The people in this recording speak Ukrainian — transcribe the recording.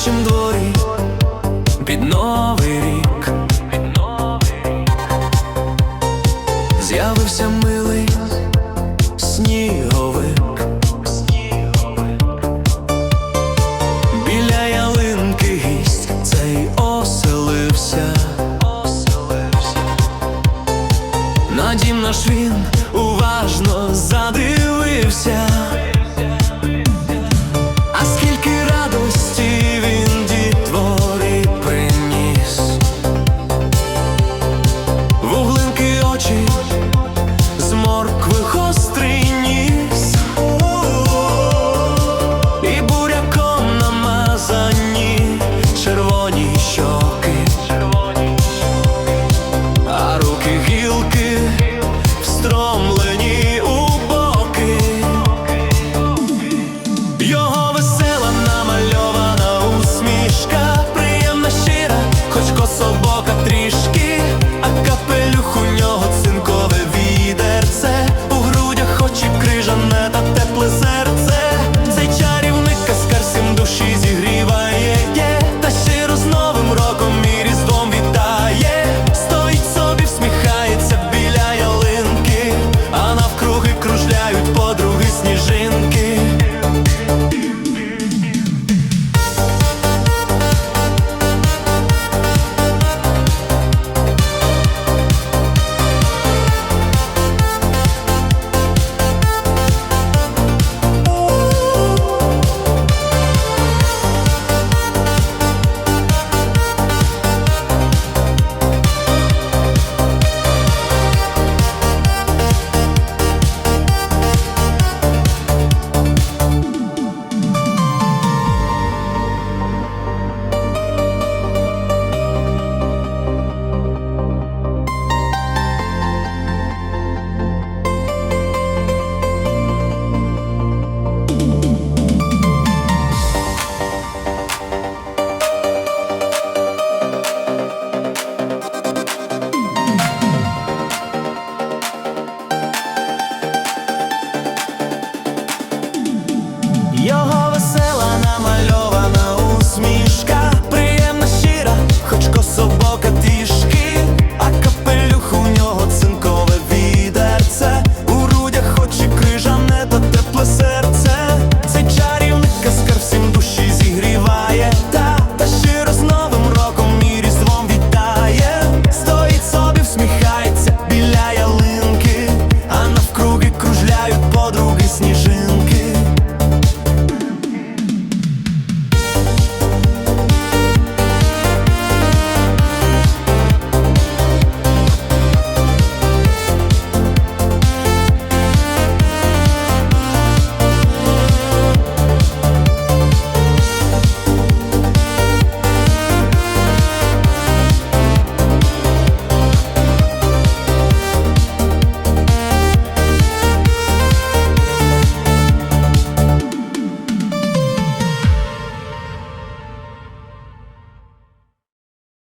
нашім дворі. Під новий рік, під новий рік, з'явився милий сніговик, сніговик, біля ялинки гість цей оселився, на дім наш він уважно задивився. квих остринь. гуляють подруги. Your